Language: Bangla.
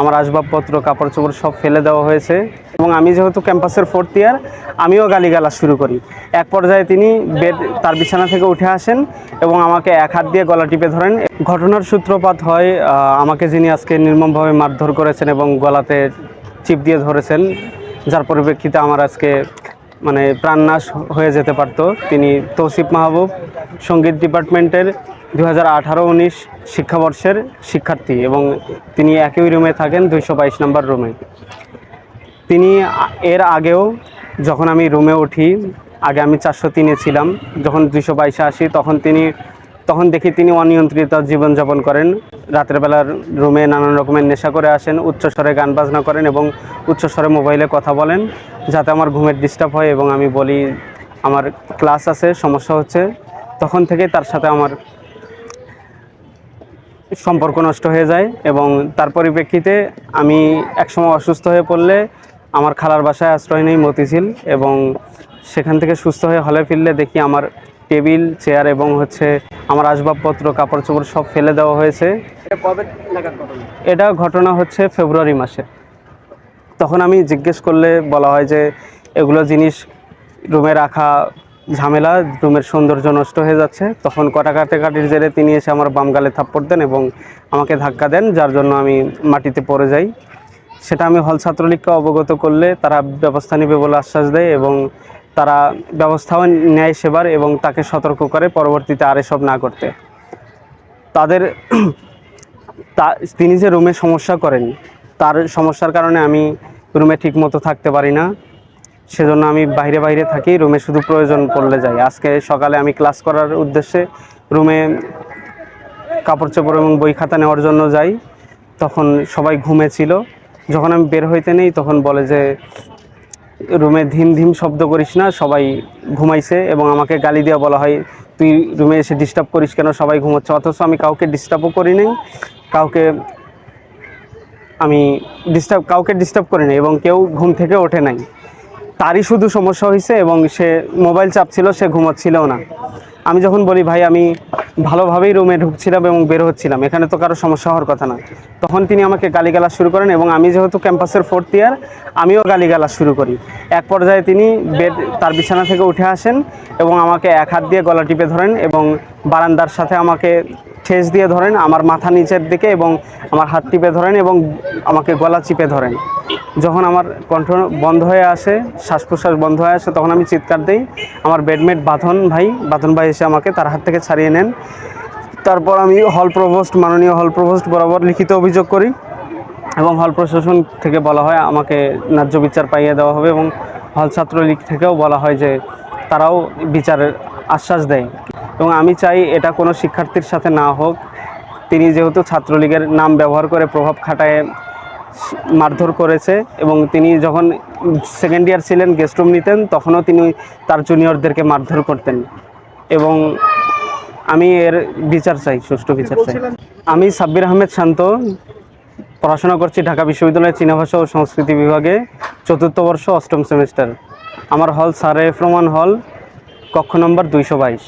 আমার আসবাবপত্র কাপড় চোপড় সব ফেলে দেওয়া হয়েছে এবং আমি যেহেতু ক্যাম্পাসের ফোর্থ ইয়ার আমিও গালিগালা শুরু করি। এক পর্যায়ে তিনি বেড তার বিছানা থেকে উঠে আসেন এবং আমাকে এক হাত দিয়ে গলা টিপে ধরেন। ঘটনার সূত্রপাত হয় আমাকে যিনি আজকে নির্মমভাবে মারধর করেছেন এবং গলাতে চিপ দিয়ে ধরেছেন, যার পরিপ্রেক্ষিতে আমার আজকে মানে প্রাণনাশ হয়ে যেতে পারতো। তিনি তৌসিফ মাহবুব, সংগীত ডিপার্টমেন্টের দু হাজার আঠারো, উনিশ শিক্ষাবর্ষের শিক্ষার্থী এবং তিনি একই রুমে থাকেন দুইশো বাইশ নম্বর রুমে। তিনি এর আগেও যখন আমি রুমে উঠি, আগে আমি চারশো তিনে ছিলাম, যখন দুইশো বাইশে আসি তখন তিনি, তখন দেখি তিনি অনিয়ন্ত্রিত জীবনযাপন করেন। রাতের বেলার রুমে নানান রকমের নেশা করে আসেন উচ্চস্বরে গান বাজনা করেন এবং উচ্চস্বরে মোবাইলে কথা বলেন যাতে আমার ঘুমের ডিস্টার্ব হয় এবং আমি বলি, আমার ক্লাস আছে, সমস্যা হচ্ছে। তখন থেকে তার সাথে আমার সম্পর্ক নষ্ট হয়ে যায় এবং তার পরিপ্রেক্ষিতে আমি একসময় অসুস্থ হয়ে পড়লে আমার খালার বাসায় আশ্রয় নেই মতিঝিল এবং সেখান থেকে সুস্থ হয়ে হলে ফিরলে দেখি আমার টেবিল চেয়ার এবং হচ্ছে আমার আসবাবপত্র কাপড় চোপড় সব ফেলে দেওয়া হয়েছে। এটা ঘটনা হচ্ছে ফেব্রুয়ারি মাসে। তখন আমি জিজ্ঞেস করলে বলা হয় যে এগুলো জিনিস রুমে রাখা ঝামেলা, রুমের সৌন্দর্য নষ্ট হয়ে যাচ্ছে। তখন কটা কাটে কাটির জেরে তিনি এসে আমার বাম গালে থাপ্পড় দেন এবং আমাকে ধাক্কা দেন, যার জন্য আমি মাটিতে পড়ে যাই। সেটা আমি হল ছাত্রলীগকে অবগত করলে তারা ব্যবস্থা নেবে বলে আশ্বাস দেয় এবং তারা ব্যবস্থাও নেয় সেবার এবং তাকে সতর্ক করে পরবর্তীতে আর এসব না করতে। তাদের তা, তিনি যে রুমে সমস্যা করেন, তার সমস্যার কারণে আমি রুমে ঠিক মতো থাকতে পারি না। সেজন্য আমি বাইরে বাইরে থাকি, রুমে শুধু প্রয়োজন পড়লে যাই। আজকে সকালে আমি ক্লাস করার উদ্দেশ্যে রুমে কাপড় চোপড় এবং বই খাতা নেওয়ার জন্য যাই। তখন সবাই ঘুমে ছিল যখন আমি বের হইতে নেই, তখন বলে যে, রুমে ধিম ধিম শব্দ করিস না, সবাই ঘুমাইছে এবং আমাকে গালি দেওয়া বলা হয়, তুই রুমে এসে ডিস্টার্ব করিস কেন, সবাই ঘুমোচ্ছে। অথচ আমি কাউকে ডিস্টার্বও করি নাই। কাউকে আমি ডিস্টার্ব কাউকে ডিস্টার্ব করি নাই এবং কেউ ঘুম থেকে ওঠে নাই। তারই শুধু সমস্যা হয়েছে এবং সে মোবাইল চাপছিল, সে ঘুমোচ্ছিলও না। আমি যখন বলি, ভাই, আমি ভালোভাবেই রুমে ঢুকছিলাম এবং বের হচ্ছিলাম, এখানে তো কারও সমস্যা হওয়ার কথা না। তখন তিনি আমাকে গালিগালাজ শুরু করেন এবং আমি যেহেতু ক্যাম্পাসের ফোর্থ ইয়ার আমিও গালিগালাজ শুরু করি। এক পর্যায়ে তিনি বেড, তার বিছানা থেকে উঠে আসেন এবং আমাকে এক হাত দিয়ে গলা টিপে ধরেন এবং বারান্দার সাথে আমাকে ঠেস দিয়ে ধরেন, আমার মাথা নিচের দিকে এবং আমার হাত টিপে ধরেন এবং আমাকে গলা চিপে ধরেন। যখন আমার কণ্ঠ বন্ধ হয়ে আসে শ্বাস প্রশ্বাস বন্ধ হয়ে আসে, তখন আমি চিৎকার দিই। আমার বেডমেট বাঁধন ভাই বাঁধন ভাই এসে আমাকে তার হাত থেকে ছাড়িয়ে নেন। তারপর আমি হল প্রভোস্ট মাননীয় হল প্রভোস্ট বরাবর লিখিত অভিযোগ করি এবং হল প্রশাসন থেকে বলা হয়, আমাকে ন্যায্য বিচার পাইয়ে দেওয়া হবে এবং হল ছাত্রলীগ থেকেও বলা হয় যে তারাও বিচারের আশ্বাস দেয়। এবং আমি চাই এটা কোনো শিক্ষার্থীর সাথে না হোক। তিনি যেহেতু ছাত্রলীগের নাম ব্যবহার করে প্রভাব খাটায় মারধর করেছে এবং তিনি যখন সেকেন্ড ইয়ার ছিলেন গেস্ট রুম নিতেন তখনও তিনি তার জুনিয়রদেরকে মারধর করতেন। এবং আমি এর বিচার চাই সুষ্ঠু বিচার চাই। আমি সাব্বির আহমেদ শান্ত পড়াশোনা করছি ঢাকা বিশ্ববিদ্যালয়ের চীনা ভাষা ও সংস্কৃতি বিভাগে চতুর্থ বর্ষ অষ্টম সেমিস্টার আমার হল সারে এফ রহমান হল কক্ষ নম্বর দুইশো বাইশ।